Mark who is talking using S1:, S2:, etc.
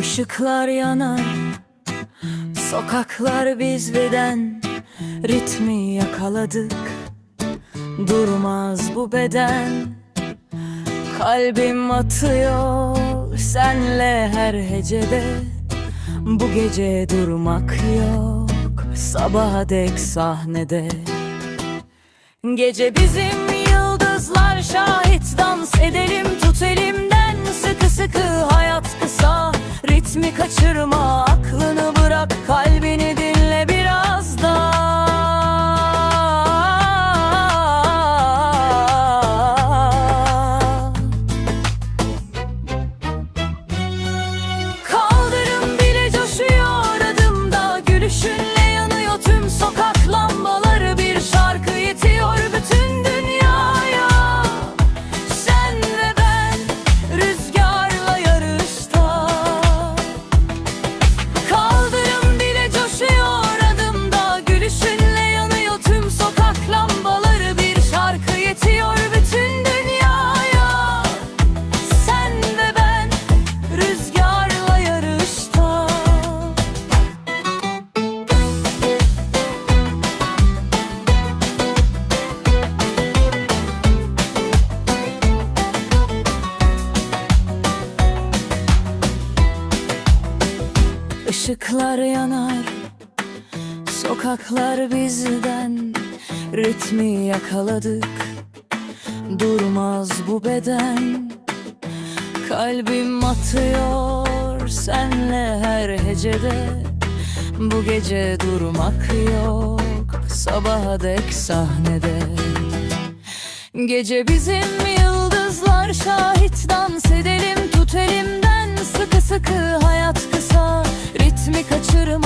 S1: Işıklar yanar Sokaklar bizden Ritmi yakaladık. Durmaz bu beden Kalbim atıyor senle her hecede. Bu gece durmak yok Sabaha dek sahnede. Gece bizim yıldızlar şahit kaçırma Işıklar yanar Sokaklar bizden Ritmi yakaladık. Durmaz bu beden Kalbim atıyor senle her hecede. Bu gece durmak yok Sabaha dek sahnede. Gece bizim yıldızlar şahit dans edelim tut elimden sıkı sıkı hayat kısa ritmi